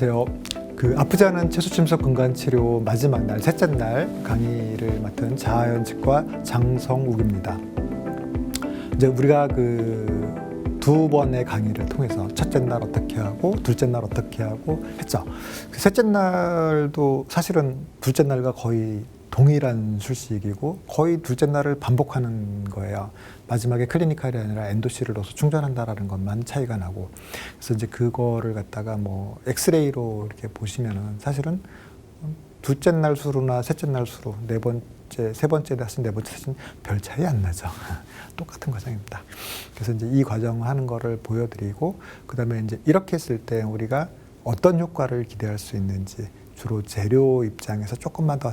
안녕하세요. 그 아프지 않은 채소 침석 근간 치료 마지막 날 셋째 날 강의를 맡은 자아연치과 장성욱입니다. 이제 우리가 그 두 번의 강의를 통해서 첫째 날 어떻게 하고 둘째 날 어떻게 하고 했죠. 그 셋째 날도 사실은 둘째 날과 거의 동일한 술식이고 거의 둘째 날을 반복하는 거예요. 마지막에 클리니칼이 아니라 엔도시를 넣어서 충전한다라는 것만 차이가 나고 그래서 이제 그거를 갖다가 뭐 엑스레이로 이렇게 보시면은 사실은 둘째 날 수로나 셋째 날 수로 네 번째, 세 번째 다시 네 번째 다시 별 차이 안 나죠. 똑같은 과정입니다. 그래서 이제 이 과정을 하는 거를 보여드리고 그다음에 이제 이렇게 했을 때 우리가 어떤 효과를 기대할 수 있는지 주로 재료 입장에서 조금만 더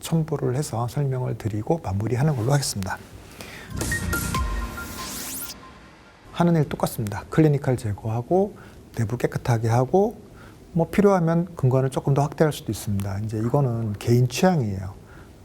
첨부를 해서 설명을 드리고 마무리하는 걸로 하겠습니다. 하는 일 똑같습니다. 클리니칼 제거하고 내부 깨끗하게 하고 뭐 필요하면 근관을 조금 더 확대할 수도 있습니다. 이제 이거는 개인 취향이에요.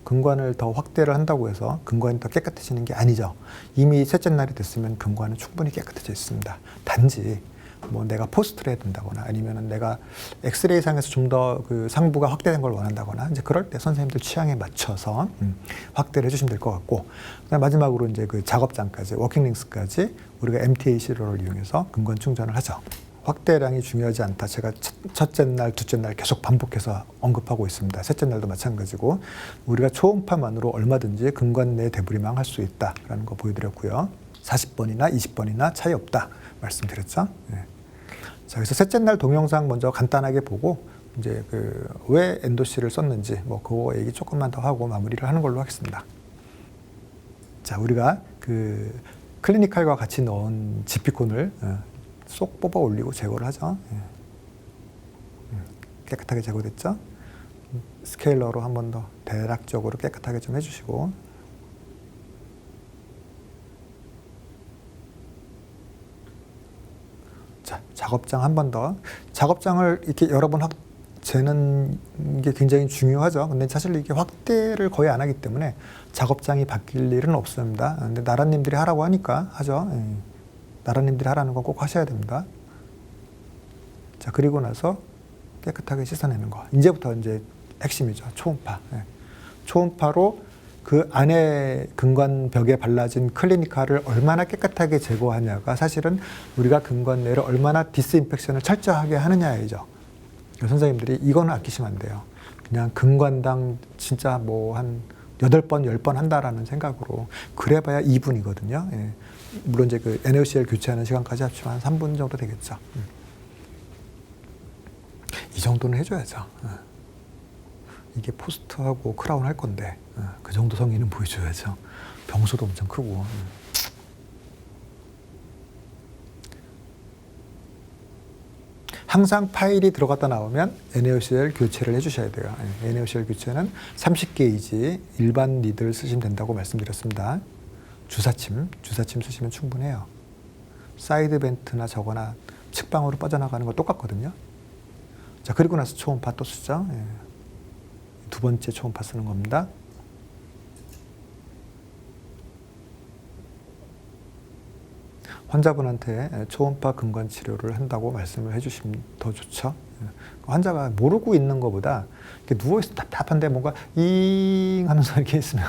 근관을 더 확대를 한다고 해서 근관이 더 깨끗해지는 게 아니죠. 이미 셋째 날이 됐으면 근관은 충분히 깨끗해져 있습니다. 단지 뭐 내가 포스트를 해야 된다거나 아니면은 내가 엑스레이 상에서 좀 더 그 상부가 확대된 걸 원한다거나 이제 그럴 때 선생님들 취향에 맞춰서 음, 확대를 해주시면 될 것 같고 그다음 마지막으로 이제 그 작업장까지 워킹링스까지 우리가 MTA 시로를 이용해서 근관 충전을 하죠. 확대량이 중요하지 않다. 제가 첫- 첫째 날, 둘째 날 계속 반복해서 언급하고 있습니다. 셋째 날도 마찬가지고 우리가 초음파만으로 얼마든지 근관 내 대부리망 할 수 있다라는 거 보여드렸고요. 40번이나 20번이나 차이 없다 말씀드렸죠. 예. 자, 그래서 셋째 날 동영상 먼저 간단하게 보고 이제 그 왜 엔도시를 썼는지 뭐 그거 얘기 조금만 더 하고 마무리를 하는 걸로 하겠습니다. 자, 우리가 그 클리니칼과 같이 넣은 지피콘을 어, 쏙 뽑아 올리고 제거를 하죠. 예. 음, 깨끗하게 제거됐죠. 음, 스케일러로 한 번 더 대략적으로 깨끗하게 좀 해주시고 자, 작업장 한 번 더. 작업장을 이렇게 여러 번 확, 재는 게 굉장히 중요하죠. 근데 사실 이게 확대를 거의 안 하기 때문에 작업장이 바뀔 일은 없습니다. 근데 나라님들이 하라고 하니까 하죠. 예. 나라님들이 하라는 건 꼭 하셔야 됩니다. 자, 그리고 나서 깨끗하게 씻어내는 거. 이제부터 이제 핵심이죠. 초음파. 예. 초음파로 그 안에 근관 벽에 발라진 클리니카를 얼마나 깨끗하게 제거하냐가 사실은 우리가 근관 내를 얼마나 디스인펙션을 철저하게 하느냐이죠. 선생님들이 이거는 아끼시면 안 돼요. 그냥 근관당 진짜 뭐 한 여덟 번 열 번 한다라는 생각으로 그래봐야 2분이거든요. 예. 물론 이제 그 NaCl 교체하는 시간까지 합치면 한 3분 정도 되겠죠. 음. 이 정도는 해줘야죠. 어. 이게 포스트하고 크라운 할 건데 어, 그 정도 성의는 보여줘야죠. 병수도 엄청 크고. 음. 항상 파일이 들어갔다 나오면 NaOCl 교체를 해주셔야 돼요. 예, NaOCl 교체는 30게이지 일반 니들 쓰시면 된다고 말씀드렸습니다. 주사침, 주사침 쓰시면 충분해요. 사이드 벤트나 저거나 측방으로 빠져나가는 거 똑같거든요. 자, 그리고 나서 초음파 또 쓰죠. 예. 두 번째 초음파 쓰는 겁니다. 환자분한테 초음파 근관 치료를 한다고 말씀을 해주시면 더 좋죠. 예. 환자가 모르고 있는 것보다 누워있어 답답한데 뭔가 잉 하면서 이렇게 있으면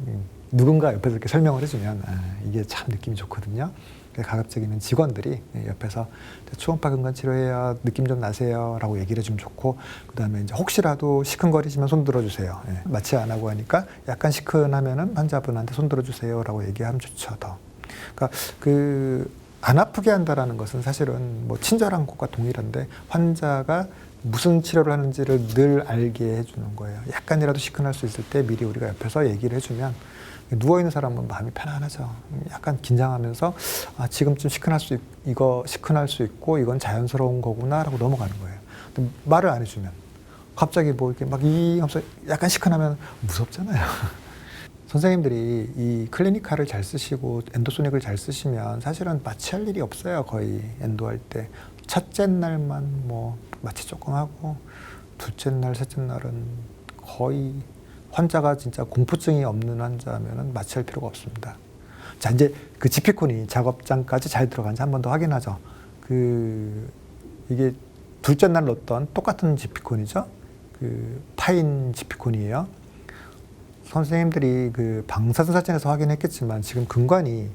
음, 누군가 옆에서 이렇게 설명을 해주면 아, 이게 참 느낌이 좋거든요. 그래서 가급적이면 직원들이 예, 옆에서 초음파 근관 치료해요. 느낌 좀 나세요라고 얘기를 해주면 좋고 그다음에 이제 혹시라도 시큰거리시면 손 들어주세요. 예, 마취 안 하고 하니까 약간 시큰하면은 환자분한테 손 들어주세요라고 얘기하면 좋죠. 더. 그러니까 그 안 아프게 한다라는 것은 사실은 뭐 친절한 것과 동일한데 환자가 무슨 치료를 하는지를 늘 알게 해주는 거예요. 약간이라도 시큰할 수 있을 때 미리 우리가 옆에서 얘기를 해주면 누워 있는 사람은 마음이 편안하죠. 약간 긴장하면서 아 지금쯤 시큰할 수 있, 이거 시큰할 수 있고 이건 자연스러운 거구나라고 넘어가는 거예요. 근데 말을 안 해주면 갑자기 뭐 이렇게 막이 하면서 약간 시큰하면 무섭잖아요. 선생님들이 이 클리니카를 잘 쓰시고 엔도소닉을 잘 쓰시면 사실은 마취할 일이 없어요. 거의 엔도할 때 첫째 날만 뭐 마취 조금 하고 둘째 날, 셋째 날은 거의 환자가 진짜 공포증이 없는 환자면은 마취할 필요가 없습니다. 자 이제 그 지피콘이 작업장까지 잘 들어간지 한 번 더 확인하죠. 그 이게 둘째 날 넣었던 똑같은 지피콘이죠. 그 파인 지피콘이에요. 선생님들이 그 방사선 사진에서 확인했겠지만 지금 근관이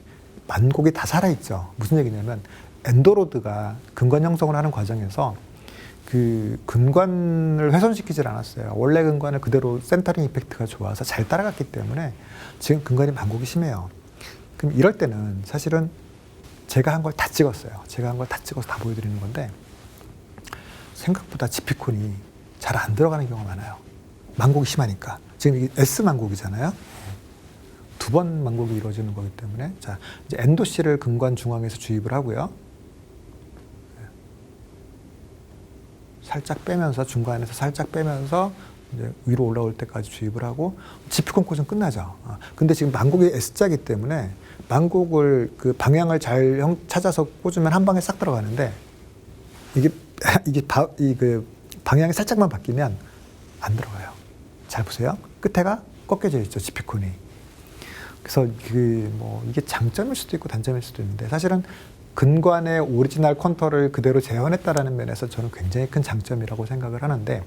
만곡이 다 살아있죠. 무슨 얘기냐면 엔도로드가 근관 형성을 하는 과정에서 그 근관을 훼손시키질 않았어요. 원래 근관을 그대로 센터링 이펙트가 좋아서 잘 따라갔기 때문에 지금 근관이 만곡이 심해요. 그럼 이럴 때는 사실은 제가 한 걸 다 찍었어요. 제가 한 걸 다 찍어서 다 보여드리는 건데 생각보다 지피콘이 잘 안 들어가는 경우가 많아요. 만곡이 심하니까. 지금 이게 S 만곡이잖아요. 두 번 만곡이 이루어지는 거기 때문에 자 이제 엔도씨를 근관 중앙에서 주입을 하고요. 살짝 빼면서 중간에서 살짝 빼면서 이제 위로 올라올 때까지 주입을 하고 지피콘 코스는 끝나죠. 아, 근데 지금 만곡이 S자기 때문에 만곡을 그 방향을 잘 형- 찾아서 꽂으면 한 방에 싹 들어가는데 이게 이게 바, 이그 방향이 살짝만 바뀌면 안 들어가요. 잘 보세요. 끝에가 꺾여져 있죠. 지피콘이. 그래서 그 뭐 이게 장점일 수도 있고 단점일 수도 있는데 사실은 근관의 오리지널 컨터를 그대로 재현했다라는 면에서 저는 굉장히 큰 장점이라고 생각을 하는데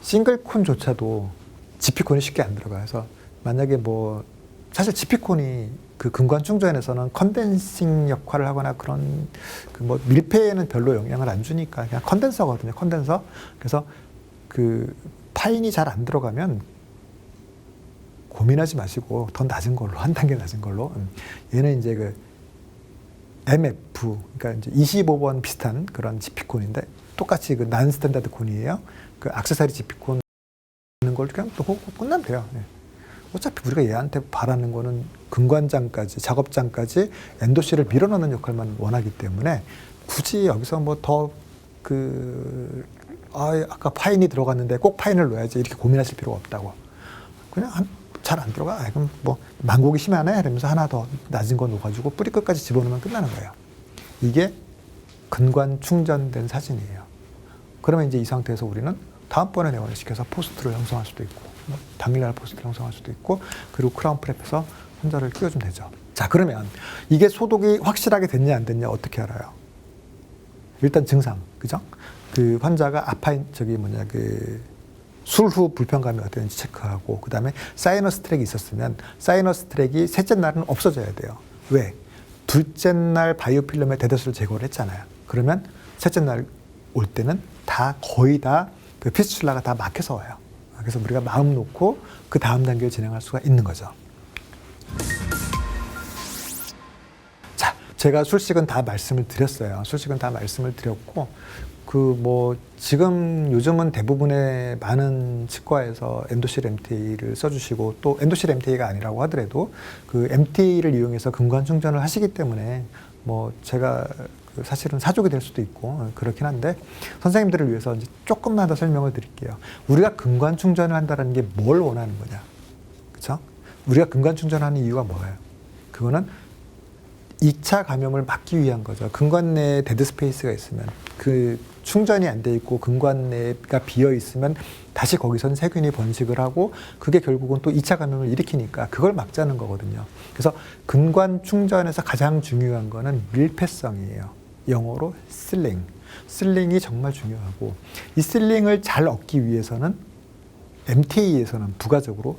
싱글콘조차도 지피콘이 쉽게 안 들어가서 만약에 뭐 사실 지피콘이 그 근관 충전에서는 컨덴싱 역할을 하거나 그런 그 뭐 밀폐에는 별로 영향을 안 주니까 그냥 컨덴서거든요. 컨덴서. 그래서 그 파인이 잘 안 들어가면 고민하지 마시고 더 낮은 걸로 한 단계 낮은 걸로 음. 얘는 이제 그 MF 그러니까 이제 25번 비슷한 그런 지피콘인데 똑같이 그 난 스탠다드 콘이에요. 그 악세사리 지피콘 있는 걸 그냥 또 끝나면 돼요. 네. 어차피 우리가 얘한테 바라는 거는 근관장까지 작업장까지 엔도씨를 밀어넣는 역할만 원하기 때문에 굳이 여기서 뭐 더 그 아, 아까 파인이 들어갔는데 꼭 파인을 넣어야지 이렇게 고민하실 필요가 없다고. 그냥 잘 안 들어가. 아, 그럼 뭐 만곡이 심하네 이러면서 하나 더 낮은 거 넣어가지고 뿌리 끝까지 집어넣으면 끝나는 거예요. 이게 근관 충전된 사진이에요. 그러면 이제 이 상태에서 우리는 다음번에 내원을 시켜서 포스트를 형성할 수도 있고 뭐 당일날 포스트를 형성할 수도 있고 그리고 크라운 프랩에서 혼자를 끼워주면 되죠. 자 그러면 이게 소독이 확실하게 됐냐 안 됐냐 어떻게 알아요? 일단 증상 그죠? 그 환자가 아파인 저기 뭐냐 그 술 후 불편감이 어땠는지 체크하고 그 다음에 사이너스 트랙이 있었으면 사이너스 트랙이 셋째 날은 없어져야 돼요. 왜? 둘째 날 바이오필름의 대다수를 제거를 했잖아요. 그러면 셋째 날 올 때는 다 거의 다그 피스출라가 다 막혀서 와요. 그래서 우리가 마음 놓고 그 다음 단계를 진행할 수가 있는 거죠. 자, 제가 술식은 다 말씀을 드렸어요. 술식은 다 말씀을 드렸고, 그 뭐 지금 요즘은 대부분의 많은 치과에서 엔도실 MTA를 써주시고 또 엔도실 MTA가 아니라고 하더라도 그 MTA를 이용해서 근관 충전을 하시기 때문에 뭐 제가 그 사실은 사족이 될 수도 있고 그렇긴 한데 선생님들을 위해서 이제 조금만 더 설명을 드릴게요. 우리가 근관 충전을 한다는 게 뭘 원하는 거냐, 그렇죠? 우리가 근관 충전하는 이유가 뭐예요? 그거는 2차 감염을 막기 위한 거죠. 근관 내에 데드 스페이스가 있으면 그 충전이 안 돼 있고 근관 내가 비어 있으면 다시 거기선 세균이 번식을 하고 그게 결국은 또 2차 감염을 일으키니까 그걸 막자는 거거든요. 그래서 근관 충전에서 가장 중요한 거는 밀폐성이에요. 영어로 슬링. 슬링이 정말 중요하고 이 슬링을 잘 얻기 위해서는 MTA에서는 부가적으로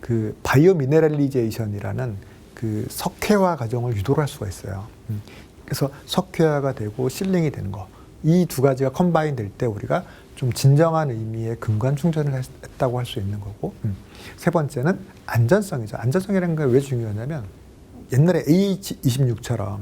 그 바이오 미네랄리제이션이라는 그 석회화 과정을 유도를 할 수가 있어요. 음. 그래서 석회화가 되고 실링이 되는 거. 이 두 가지가 컴바인 될 때 우리가 좀 진정한 의미의 근관 충전을 했- 했다고 할 수 있는 거고. 음. 세 번째는 안전성이죠. 안전성이라는 게 왜 중요하냐면 옛날에 AH26처럼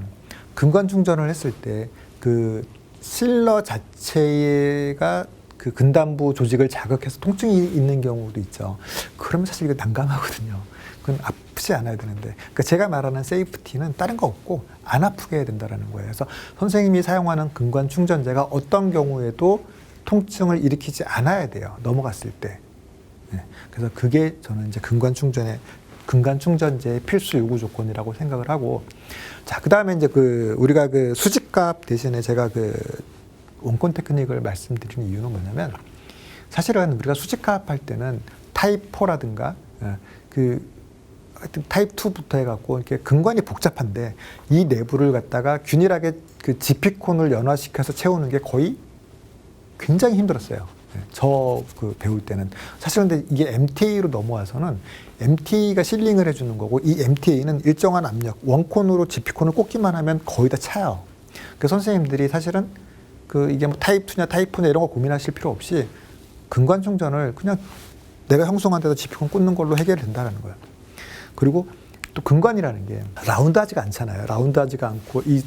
근관 충전을 했을 때 그 실러 자체가 그 근단부 조직을 자극해서 통증이 있는 경우도 있죠. 그러면 사실 이거 난감하거든요. 그건 아프지 않아야 되는데. 그러니까 제가 말하는 세이프티는 다른 거 없고 안 아프게 해야 된다라는 거예요. 그래서 선생님이 사용하는 근관 충전제가 어떤 경우에도 통증을 일으키지 않아야 돼요. 넘어갔을 때. 네. 그래서 그게 저는 이제 근관 충전의 근간 충전제의 필수 요구 조건이라고 생각을 하고 자 그다음에 이제 그 우리가 그 수집값 대신에 제가 그 원권 테크닉을 말씀드리는 이유는 뭐냐면 사실은 우리가 수집값 할 때는 타입 4라든가 그 하여튼 타입 2부터 해갖고 이렇게 근관이 복잡한데 이 내부를 갖다가 균일하게 그 지피콘을 연화시켜서 채우는 게 거의 굉장히 힘들었어요. 저그 배울 때는 사실 근데 이게 MTA로 넘어와서는 MTA가 실링을 해주는 거고 이 MTA는 일정한 압력 원콘으로 GP콘을 꽂기만 하면 거의 다 차요. 그 선생님들이 사실은 그 이게 뭐 타입 2냐 타입 4냐 이런 거 고민하실 필요 없이 근관 충전을 그냥 내가 형성한 데다 GP콘 꽂는 걸로 해결된다는 거예요. 그리고 또 근관이라는 게 라운드하지가 않잖아요. 라운드하지가 않고 이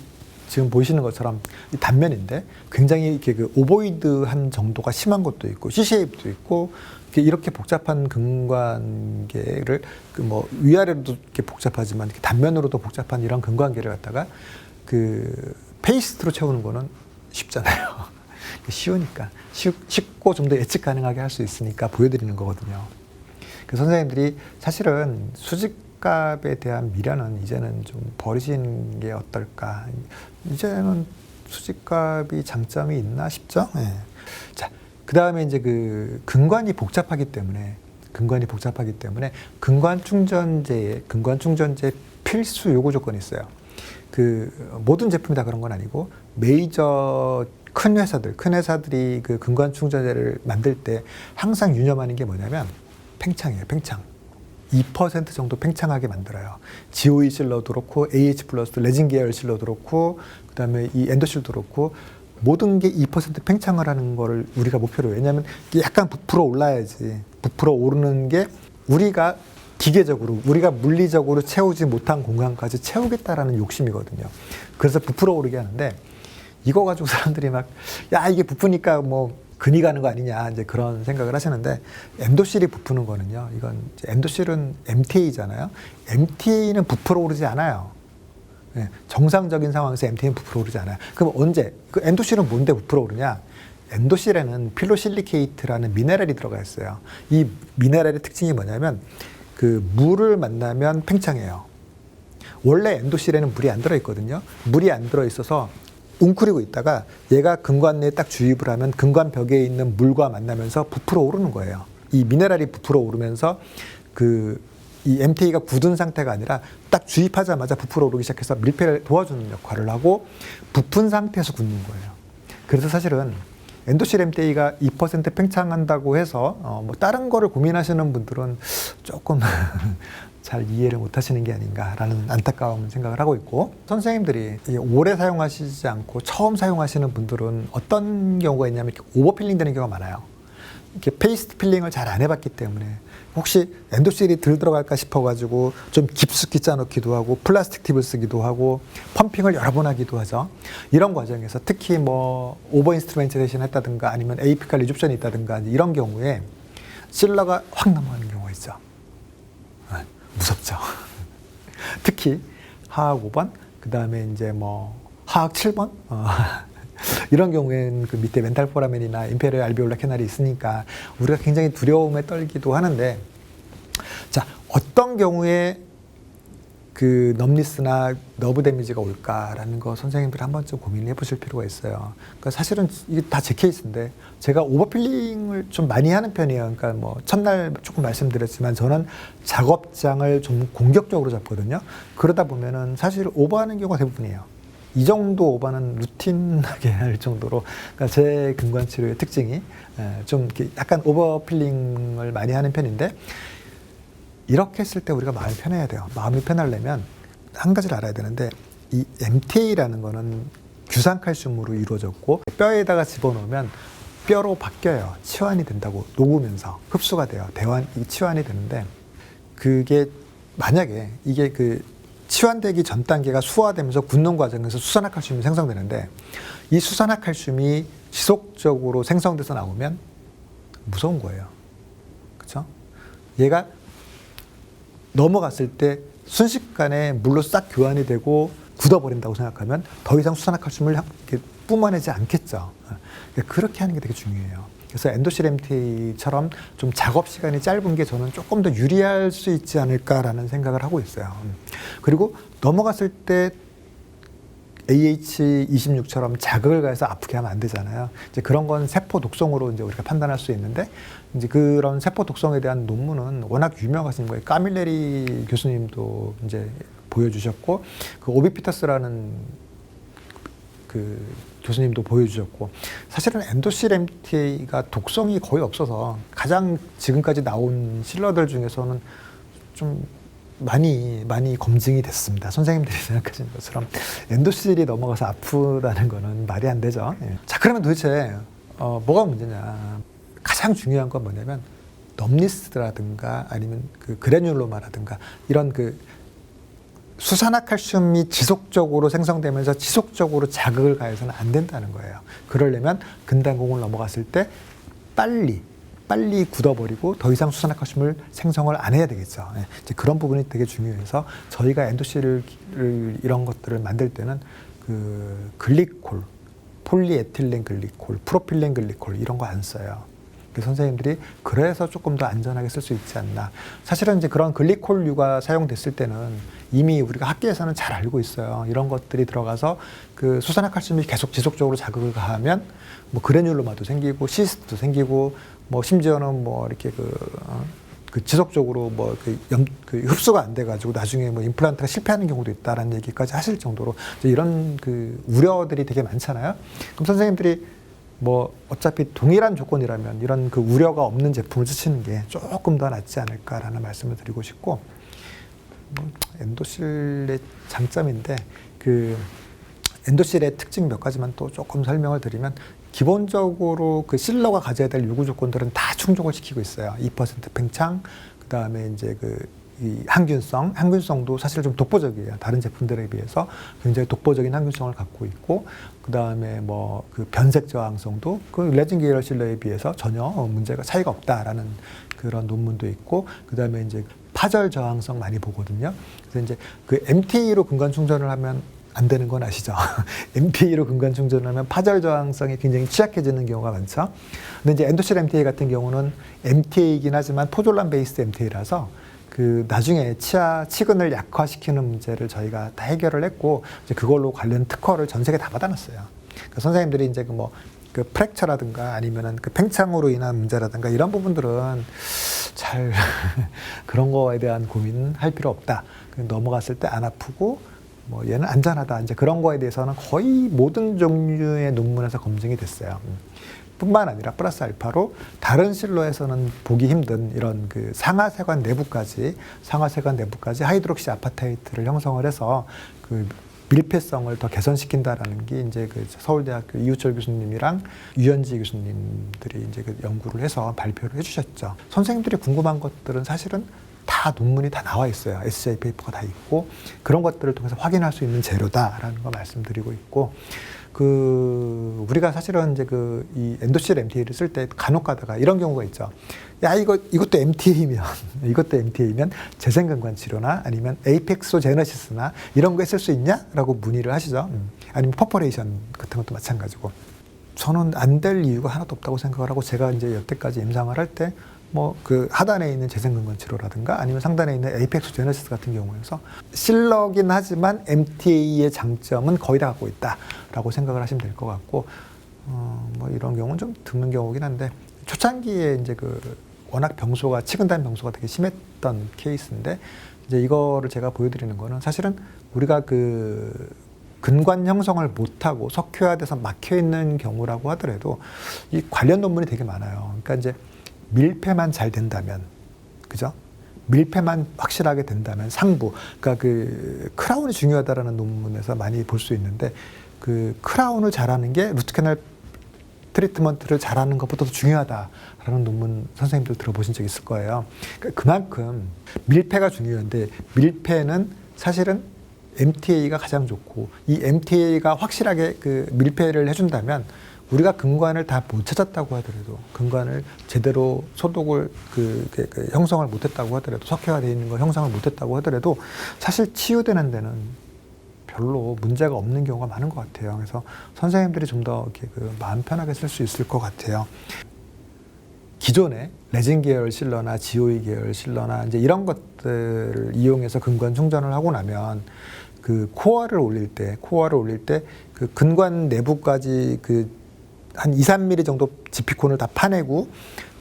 지금 보시는 것처럼 이 단면인데 굉장히 이렇게 그 오보이드한 정도가 심한 것도 있고 C쉐입도 있고 이렇게, 복잡한 근관계를 그 뭐 위아래로도 이렇게 복잡하지만 이렇게 단면으로도 복잡한 이런 근관계를 갖다가 그 페이스트로 채우는 거는 쉽잖아요. 쉬우니까 쉽, 쉽고 좀 더 예측 가능하게 할 수 있으니까 보여드리는 거거든요. 그 선생님들이 사실은 수직값에 대한 미련은 이제는 좀 버리시는 게 어떨까. 이제는 수직값이 장점이 있나 싶죠. 예. 자, 그 다음에 이제 그 근관이 복잡하기 때문에 근관이 복잡하기 때문에 근관 충전재에 근관 충전재 필수 요구 조건이 있어요. 그 모든 제품이 다 그런 건 아니고 메이저 큰 회사들, 큰 회사들이 그 근관 충전재를 만들 때 항상 유념하는 게 뭐냐면 팽창이에요, 팽창. 2% 정도 팽창하게 만들어요. GOE 실러도 그렇고 AH 플러스 레진 계열 실러도 그렇고 그 다음에 이 엔도실도 그렇고 모든 게 2% 팽창을 하는 거를 우리가 목표로 해요. 왜냐하면 약간 부풀어 올라야지 부풀어 오르는 게 우리가 기계적으로 우리가 물리적으로 채우지 못한 공간까지 채우겠다라는 욕심이거든요. 그래서 부풀어 오르게 하는데 이거 가지고 사람들이 막 야 이게 부푸니까 뭐 근이 가는 거 아니냐 이제 그런 생각을 하시는데 엔도실이 부푸는 거는요. 이건 이제 엔도실은 MTA잖아요. MTA는 부풀어 오르지 않아요. 예, 정상적인 상황에서 MTA는 부풀어 오르지 않아요. 그럼 언제 그 엔도실은 뭔데 부풀어 오르냐? 엔도실에는 필로실리케이트라는 미네랄이 들어가 있어요. 이 미네랄의 특징이 뭐냐면 그 물을 만나면 팽창해요. 원래 엔도실에는 물이 안 들어 있거든요. 물이 안 들어 있어서 웅크리고 있다가 얘가 근관내에 딱 주입을 하면 근관 벽에 있는 물과 만나면서 부풀어 오르는 거예요. 이 미네랄이 부풀어 오르면서 그 이 MTA가 굳은 상태가 아니라 딱 주입하자마자 부풀어 오르기 시작해서 밀폐를 도와주는 역할을 하고 부푼 상태에서 굳는 거예요. 그래서 사실은 엔도실 MTA가 2% 팽창한다고 해서 어, 뭐 다른 거를 고민하시는 분들은 조금 잘 이해를 못 하시는 게 아닌가라는 안타까운 생각을 하고 있고 선생님들이 이 오래 사용하시지 않고 처음 사용하시는 분들은 어떤 경우가 있냐면 이렇게 오버필링 되는 경우가 많아요. 이렇게 페이스트 필링을 잘 안 해봤기 때문에 혹시 엔도실이 들 들어갈까 싶어가지고 좀 깊숙이 짜놓기도 하고 플라스틱 팁을 쓰기도 하고 펌핑을 여러 번 하기도 하죠. 이런 과정에서 특히 뭐 오버 인스트루멘테이션 했다든가 아니면 에이피칼 리줍션이 있다든가 이런 경우에 실러가 확 넘어가는. 아, 무섭죠. 특히 화학 5번, 그 다음에 이제 뭐 화학 7번, 어, 이런 경우에는 그 밑에 멘탈 포라멘이나 임페리얼 알비올라 캐날이 있으니까 우리가 굉장히 두려움에 떨기도 하는데 자 어떤 경우에 그 넘리스나 너브 데미지가 올까라는 거 선생님들 한 번쯤 고민해 보실 필요가 있어요. 그러니까 사실은 이게 다 제 케이스인데 제가 오버필링을 좀 많이 하는 편이에요. 그러니까 뭐 첫날 조금 말씀드렸지만 저는 작업장을 좀 공격적으로 잡거든요. 그러다 보면은 사실 오버하는 경우가 대부분이에요. 이 정도 오버는 루틴하게 할 정도로 그러니까 제 근관 치료의 특징이 에, 좀 약간 오버필링을 많이 하는 편인데 이렇게 했을 때 우리가 마음이 편해야 돼요. 마음이 편하려면 한 가지를 알아야 되는데 이 MTA라는 거는 규산칼슘으로 이루어졌고 뼈에다가 집어넣으면 뼈로 바뀌어요. 치환이 된다고 녹으면서 흡수가 돼요. 대환 이 치환이 되는데 그게 만약에 이게 그 치환되기 전 단계가 수화되면서 굳는 과정에서 수산화칼슘이 생성되는데 이 수산화칼슘이 지속적으로 생성돼서 나오면 무서운 거예요. 그렇죠? 얘가 넘어갔을 때 순식간에 물로 싹 교환이 되고 굳어버린다고 생각하면 더 이상 수산화칼슘을 뿜어내지 않겠죠. 그러니까 그렇게 하는 게 되게 중요해요. 그래서 엔도실 MT처럼 좀 작업 시간이 짧은 게 저는 조금 더 유리할 수 있지 않을까라는 생각을 하고 있어요. 그리고 넘어갔을 때 AH26처럼 자극을 가해서 아프게 하면 안 되잖아요. 이제 그런 건 세포 독성으로 이제 우리가 판단할 수 있는데 이제 그런 세포 독성에 대한 논문은 워낙 유명하신 거예요. 까밀레리 교수님도 이제 보여주셨고 그 오비피터스라는 그 교수님도 보여주셨고 사실은 엔도실 MTA가 독성이 거의 없어서 가장 지금까지 나온 실러들 중에서는 좀 많이 많이 검증이 됐습니다. 선생님들이 생각하시는 것처럼 엔도실이 넘어가서 아프다는 거는 말이 안 되죠. 예. 자 그러면 도대체 어, 뭐가 문제냐? 가장 중요한 건 뭐냐면 넘리스라든가 아니면 그 그래뉼로마라든가 이런 그 수산화칼슘이 지속적으로 생성되면서 지속적으로 자극을 가해서는 안 된다는 거예요. 그러려면 근단공을 넘어갔을 때 빨리 빨리 굳어버리고 더 이상 수산화칼슘을 생성을 안 해야 되겠죠. 예, 이제 그런 부분이 되게 중요해서 저희가 엔도실을 이런 것들을 만들 때는 그 글리콜, 폴리에틸렌 글리콜, 프로필렌 글리콜 이런 거 안 써요. 그 선생님들이 그래서 조금 더 안전하게 쓸 수 있지 않나. 사실은 이제 그런 글리콜류가 사용됐을 때는 이미 우리가 학계에서는 잘 알고 있어요. 이런 것들이 들어가서 그 수산화 칼슘이 계속 지속적으로 자극을 가하면 뭐 그래뉼로마도 생기고 시스트도 생기고 뭐 심지어는 뭐 이렇게 그, 어, 그 지속적으로 뭐그 그 흡수가 안 돼가지고 나중에 뭐 임플란트가 실패하는 경우도 있다라는 얘기까지 하실 정도로 이런 그 우려들이 되게 많잖아요. 그럼 선생님들이 뭐 어차피 동일한 조건이라면 이런 그 우려가 없는 제품을 쓰시는 게 조금 더 낫지 않을까라는 말씀을 드리고 싶고 뭐 엔도실의 장점인데 그 엔도실의 특징 몇 가지만 또 조금 설명을 드리면 기본적으로 그 실러가 가져야 될 요구 조건들은 다 충족을 시키고 있어요. 2% 팽창, 그 다음에 이제 그, 이 항균성, 항균성도 사실 좀 독보적이에요. 다른 제품들에 비해서 굉장히 독보적인 항균성을 갖고 있고, 그 다음에 뭐 그 변색 저항성도 그 레진 계열 실러에 비해서 전혀 문제가 차이가 없다라는 그런 논문도 있고, 그 다음에 이제 파절 저항성 많이 보거든요. 그래서 이제 그 MT로 근간 충전을 하면 안 되는 건 아시죠? MPA로 근간 충전을 하면 파절 저항성이 굉장히 취약해지는 경우가 많죠. 근데 이제 엔도실 MTA 같은 경우는 MTA이긴 하지만 포졸란 베이스 MTA라서 그 나중에 치아 치근을 약화시키는 문제를 저희가 다 해결을 했고 이제 그걸로 관련 특허를 전 세계 다 받아놨어요. 그러니까 선생님들이 이제 그뭐 그 프랙처라든가 아니면은 그 팽창으로 인한 문제라든가 이런 부분들은 잘 그런 거에 대한 고민은 할 필요 없다. 넘어갔을 때 안 아프고 뭐 얘는 안전하다. 이제 그런 거에 대해서는 거의 모든 종류의 논문에서 검증이 됐어요. 음. 뿐만 아니라 플러스 알파로 다른 실로에서는 보기 힘든 이런 그 상하세관 내부까지 상하세관 내부까지 하이드록시 아파타이트를 형성을 해서 그 밀폐성을 더 개선시킨다라는 게 이제 그 서울대학교 이우철 교수님이랑 유현지 교수님들이 이제 그 연구를 해서 발표를 해주셨죠. 선생님들이 궁금한 것들은 사실은 다 논문이 다 나와 있어요. SJ 페이퍼가 다 있고 그런 것들을 통해서 확인할 수 있는 재료다라는 거 말씀드리고 있고 그 우리가 사실은 이제 그 이 엔도실 MTA를 쓸 때 간혹 가다가 이런 경우가 있죠. 야 이거 이것도 MTA면 이것도 MTA면 재생근관 치료나 아니면 에이펙소 제너시스나 이런 거에 쓸 수 있냐라고 문의를 하시죠. 음. 아니면 퍼퍼레이션 같은 것도 마찬가지고. 저는 안 될 이유가 하나도 없다고 생각을 하고 제가 이제 여태까지 임상을 할 때 뭐 그 하단에 있는 재생근관 치료라든가 아니면 상단에 있는 에이펙스 제너시스 같은 경우에서 실러긴 하지만 MTA의 장점은 거의 다 갖고 있다라고 생각을 하시면 될 것 같고 어, 뭐 이런 경우는 좀 드문 경우긴 한데 초창기에 이제 그 워낙 병소가 치근단 병소가 되게 심했던 케이스인데 이제 이거를 제가 보여드리는 거는 사실은 우리가 그 근관 형성을 못하고 석회화돼서 막혀 있는 경우라고 하더라도 이 관련 논문이 되게 많아요. 그러니까 이제 밀폐만 잘 된다면, 그죠? 밀폐만 확실하게 된다면 상부, 그러니까 그 크라운이 중요하다라는 논문에서 많이 볼 수 있는데 그 크라운을 잘하는 게 루트 캐널 트리트먼트를 잘하는 것보다 더 중요하다라는 논문 선생님들 들어보신 적 있을 거예요. 그러니까 그만큼 밀폐가 중요한데 밀폐는 사실은 MTA가 가장 좋고 이 MTA가 확실하게 그 밀폐를 해준다면 우리가 근관을 다 못 찾았다고 하더라도 근관을 제대로 소독을 그, 그, 그 형성을 못했다고 하더라도 석회화되어 있는 걸 형성을 못했다고 하더라도 사실 치유되는 데는 별로 문제가 없는 경우가 많은 것 같아요. 그래서 선생님들이 좀 더 이렇게 그 마음 편하게 쓸 수 있을 것 같아요. 기존의 레진 계열 실러나 GOE 계열 실러나 이제 이런 것들을 이용해서 근관 충전을 하고 나면 그 코어를 올릴 때 코어를 올릴 때 그 근관 내부까지 그 한 2, 3mm 정도 지피콘을 다 파내고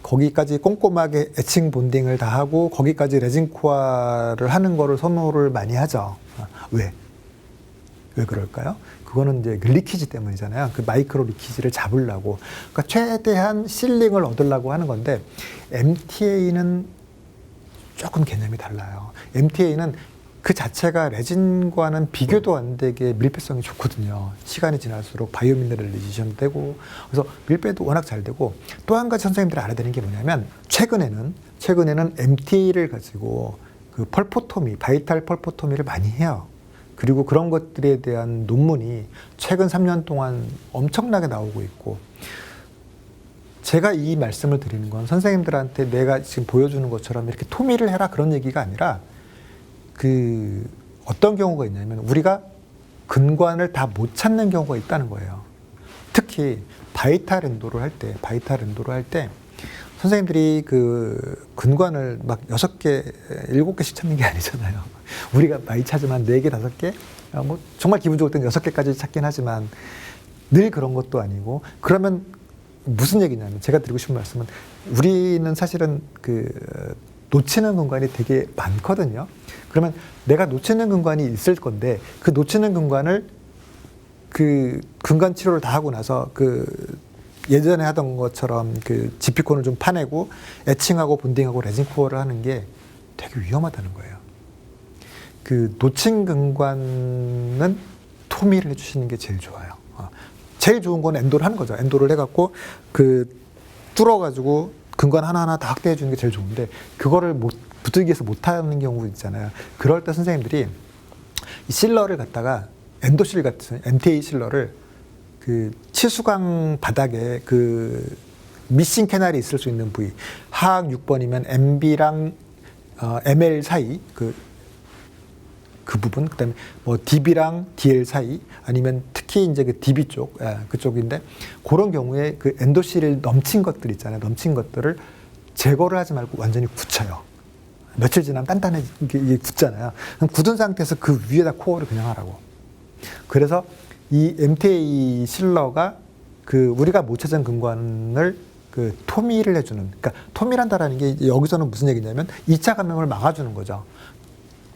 거기까지 꼼꼼하게 에칭 본딩을 다 하고 거기까지 레진 코아를 하는 거를 선호를 많이 하죠. 왜? 왜 그럴까요? 그거는 이제 그 리키지 때문이잖아요. 그 마이크로 리키지를 잡으려고. 그러니까 최대한 실링을 얻으려고 하는 건데 MTA는 조금 개념이 달라요. MTA는 그 자체가 레진과는 비교도 안 되게 밀폐성이 좋거든요. 시간이 지날수록 바이오 미네랄리제이션도 되고 그래서 밀폐도 워낙 잘 되고 또 한 가지 선생님들이 알아야 되는 게 뭐냐면 최근에는 최근에는 MTA를 가지고 그 펄포토미, 바이탈 펄포토미를 많이 해요. 그리고 그런 것들에 대한 논문이 최근 3년 동안 엄청나게 나오고 있고 제가 이 말씀을 드리는 건 선생님들한테 내가 지금 보여주는 것처럼 이렇게 토미를 해라 그런 얘기가 아니라 그 어떤 경우가 있냐면 우리가 근관을 다 못 찾는 경우가 있다는 거예요. 특히 바이탈 엔도를 할 때, 바이탈 엔도를 할 때 선생님들이 그 근관을 막 여섯 개, 일곱 개씩 찾는 게 아니잖아요. 우리가 많이 찾으면 네 개, 다섯 개, 아, 뭐 정말 기분 좋을 때는 여섯 개까지 찾긴 하지만 늘 그런 것도 아니고 그러면 무슨 얘기냐면 제가 드리고 싶은 말씀은 우리는 사실은 그 놓치는 근관이 되게 많거든요. 그러면 내가 놓치는 근관이 있을 건데 그 놓치는 근관을 그 근관 치료를 다 하고 나서 그 예전에 하던 것처럼 그 지피콘을 좀 파내고 애칭하고 본딩하고 레진 코어를 하는 게 되게 위험하다는 거예요. 그 놓친 근관은 토미를 해주시는 게 제일 좋아요. 어. 제일 좋은 건 엔도를 하는 거죠. 엔도를 해갖고 그 뚫어가지고 근관 하나하나 다 확대해 주는 게 제일 좋은데 그거를 못 부득이해서 못하는 경우 있잖아요. 그럴 때 선생님들이 이 실러를 갖다가 엔도실 같은 MTA 실러를 그 치수광 바닥에 그 미싱 캐날이 있을 수 있는 부위 하악 6번이면 MB랑 어, ML 사이 그, 그 부분 그다음에 뭐 DB랑 DL 사이 아니면 특히 이제 그 DB 쪽 예, 그쪽인데 그런 경우에 그 엔도실을 넘친 것들 있잖아요 넘친 것들을 제거를 하지 말고 완전히 굳혀요 며칠 지나면 단단해지게 굳잖아요 그럼 굳은 상태에서 그 위에다 코어를 그냥 하라고 그래서 이 MTA 실러가 그 우리가 못 찾은 근관을 그 토미를 해주는 그러니까 토미란다라는 게 여기서는 무슨 얘기냐면 2차 감염을 막아주는 거죠.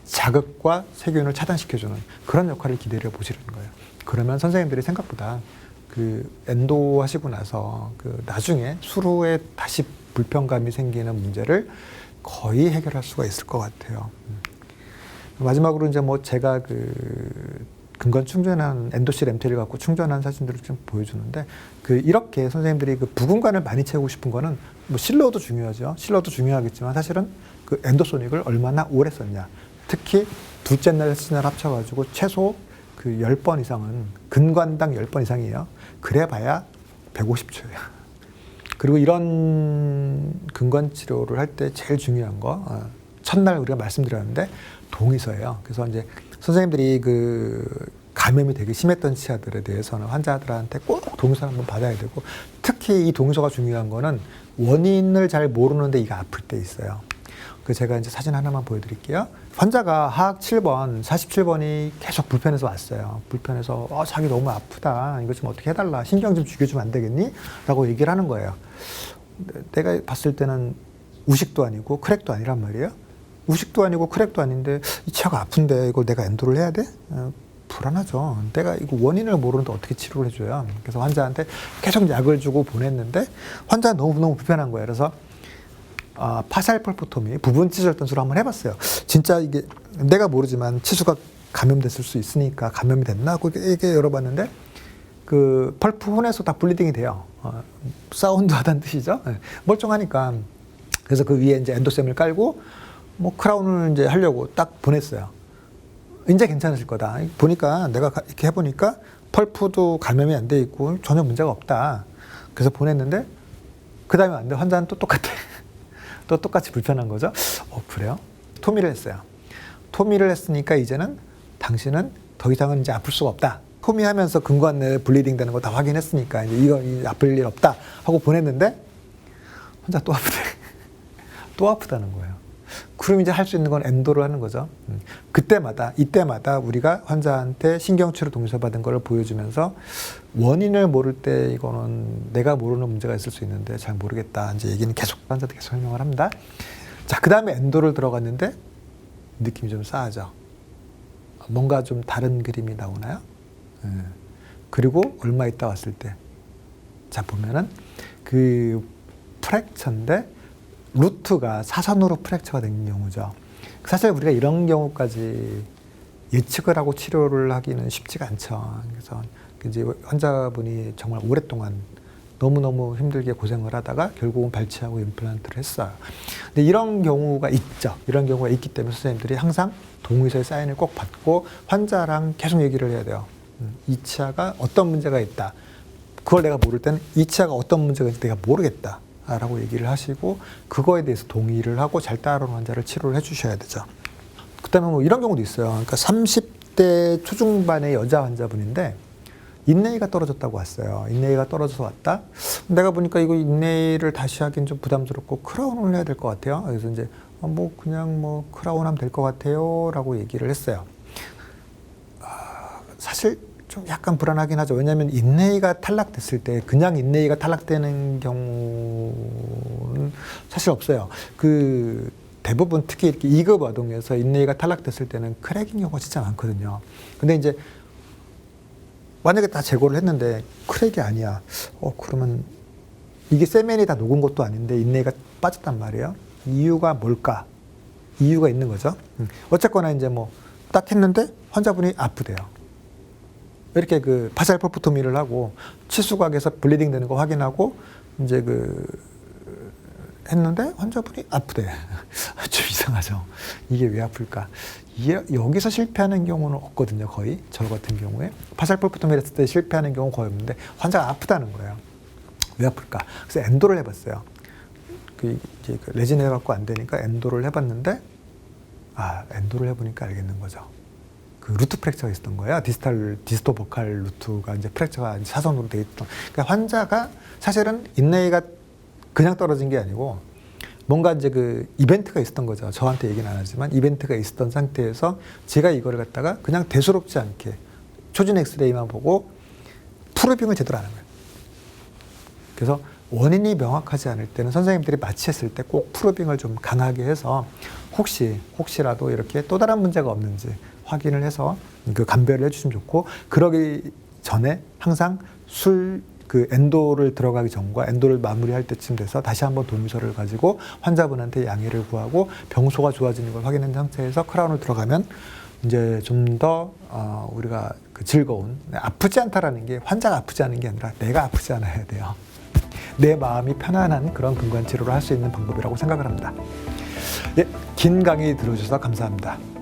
자극과 세균을 차단시켜주는 그런 역할을 기대를 보시는 거예요. 그러면 선생님들이 생각보다 그 엔도 하시고 나서 그 나중에 수루에 다시 불편감이 생기는 문제를 거의 해결할 수가 있을 것 같아요. 음. 마지막으로 이제 뭐 제가 그 근건 충전한 엔도실 MT를 갖고 충전한 사진들을 좀 보여주는데 그 이렇게 선생님들이 그 부근관을 많이 채우고 싶은 거는 뭐 실러도 중요하죠. 실러도 중요하겠지만 사실은 그 엔도소닉을 얼마나 오래 썼냐. 특히 둘째 날, 날 합쳐가지고 최소 그 10번 이상은 근관당 10번 이상이에요. 그래 봐야 150초예요. 그리고 이런 근관 치료를 할 때 제일 중요한 거, 어, 첫날 우리가 말씀드렸는데 동의서예요. 그래서 이제 선생님들이 그 감염이 되게 심했던 치아들에 대해서는 환자들한테 꼭 동의서를 한번 받아야 되고 특히 이 동의서가 중요한 거는 원인을 잘 모르는데 이가 아플 때 있어요. 그 제가 이제 사진 하나만 보여드릴게요. 환자가 하악 7번, 47번이 계속 불편해서 왔어요. 불편해서 어, 자기 너무 아프다. 이거 좀 어떻게 해달라. 신경 좀 죽여주면 안 되겠니? 라고 얘기를 하는 거예요. 내가 봤을 때는 우식도 아니고 크랙도 아니란 말이에요. 우식도 아니고 크랙도 아닌데 이 차가 아픈데 이걸 내가 엔도를 해야 돼? 어, 불안하죠. 내가 이거 원인을 모르는데 어떻게 치료를 해줘요? 그래서 환자한테 계속 약을 주고 보냈는데 환자가 너무 너무 불편한 거예요. 그래서 아, 파살펄포토미 부분 치수혈단수를 한번 해봤어요. 진짜 이게 내가 모르지만 치수가 감염됐을 수 있으니까 감염이 됐나? 하고 이게 열어봤는데 그 펄프 혼에서 다 블리딩이 돼요. 어, 사운드 하다는 뜻이죠. 네. 멀쩡하니까. 그래서 그 위에 이제 엔도셈을 깔고 뭐 크라운을 이제 하려고 딱 보냈어요. 이제 괜찮으실 거다. 보니까 내가 이렇게 해보니까 펄프도 감염이 안 돼 있고 전혀 문제가 없다. 그래서 보냈는데 그 다음에 안 돼. 환자는 또 똑같아. 또 똑같이 불편한 거죠. 어, 그래요? 토미를 했어요. 토미를 했으니까 이제는 당신은 더 이상은 이제 아플 수가 없다. 토미하면서 근관 내 블리딩 되는 거 다 확인했으니까 이제 이거 아플 일 없다 하고 보냈는데 혼자 또 아프대. 또 아프다는 거예요. 그럼 이제 할 수 있는 건 엔도를 하는 거죠. 음. 그때마다 이때마다 우리가 환자한테 신경치료 동의서 받은 걸 보여주면서 원인을 모를 때 이거는 내가 모르는 문제가 있을 수 있는데 잘 모르겠다. 이제 얘기는 계속 환자한테 계속 설명을 합니다. 자, 그 다음에 엔도를 들어갔는데 느낌이 좀 싸하죠. 뭔가 좀 다른 그림이 나오나요? 음. 그리고 얼마 있다 왔을 때. 자, 보면은 그 프랙처인데 루트가 사선으로 프랙처가 된 경우죠. 사실 우리가 이런 경우까지 예측을 하고 치료를 하기는 쉽지가 않죠. 그래서 이제 환자분이 정말 오랫동안 너무너무 힘들게 고생을 하다가 결국은 발치하고 임플란트를 했어요. 근데 이런 경우가 있죠. 이런 경우가 있기 때문에 선생님들이 항상 동의서의 사인을 꼭 받고 환자랑 계속 얘기를 해야 돼요. 음, 이 치아가 어떤 문제가 있다. 그걸 내가 모를 때는 이 치아가 어떤 문제가 있는지 내가 모르겠다. 라고 얘기를 하시고 그거에 대해서 동의를 하고 잘 따라오는 환자를 치료를 해주셔야 되죠. 그 다음에 뭐 이런 경우도 있어요. 그러니까 30대 초중반의 여자 환자분인데 인내가 떨어졌다고 왔어요. 인내가 떨어져서 왔다. 내가 보니까 이거 인내를 다시 하긴 좀 부담스럽고 크라운을 해야 될 것 같아요. 그래서 이제 어, 뭐 그냥 뭐 크라운 하면 될 것 같아요 라고 얘기를 했어요. 아, 사실 좀 약간 불안하긴 하죠. 왜냐하면 인내가 탈락됐을 때 그냥 인내가 탈락되는 경우는 사실 없어요. 그 대부분 특히 이렇게 2급 아동에서 인내가 탈락됐을 때는 크랙인 경우가 진짜 많거든요. 근데 이제 만약에 다 제거를 했는데 크랙이 아니야. 어 그러면 이게 세면이 다 녹은 것도 아닌데 인내가 빠졌단 말이에요. 이유가 뭘까? 이유가 있는 거죠. 음. 어쨌거나 이제 뭐 딱 했는데 환자분이 아프대요. 이렇게 그 파살퍼프토미를 하고 치수각에서 블리딩 되는 거 확인하고 이제 그 했는데 환자분이 아프대. 좀 이상하죠. 이게 왜 아플까? 이게 여기서 실패하는 경우는 없거든요. 거의 저 같은 경우에 파살퍼프토미를 했을 때 실패하는 경우 거의 없는데 환자가 아프다는 거예요. 왜 아플까? 그래서 엔도를 해봤어요. 그 이게 그 레진 해갖고 안 되니까 엔도를 해봤는데 아 엔도를 해보니까 알겠는 거죠. 그 루트 프랙처가 있었던 거예요. 디스탈 디스토 보칼 루트가 이제 프랙처가 이제 사선으로 돼 있던. 그러니까 환자가 사실은 인내가 그냥 떨어진 게 아니고 뭔가 이제 그 이벤트가 있었던 거죠. 저한테 얘기는 안 하지만 이벤트가 있었던 상태에서 제가 이거를 갖다가 그냥 대수롭지 않게 초진 엑스레이만 보고 프로빙을 제대로 안 한 거예요. 그래서 원인이 명확하지 않을 때는 선생님들이 마취했을 때 꼭 프로빙을 좀 강하게 해서 혹시 혹시라도 이렇게 또 다른 문제가 없는지 확인을 해서 그 감별을 해주시면 좋고 그러기 전에 항상 술 그 엔도를 들어가기 전과 엔도를 마무리할 때쯤 돼서 다시 한번 동의서를 가지고 환자분한테 양해를 구하고 병소가 좋아지는 걸 확인한 상태에서 크라운을 들어가면 이제 좀 더 어, 우리가 그 즐거운 아프지 않다라는 게 환자가 아프지 않은 게 아니라 내가 아프지 않아야 돼요. 내 마음이 편안한 그런 근관 치료를 할 수 있는 방법이라고 생각을 합니다. 예, 긴 강의 들어주셔서 감사합니다.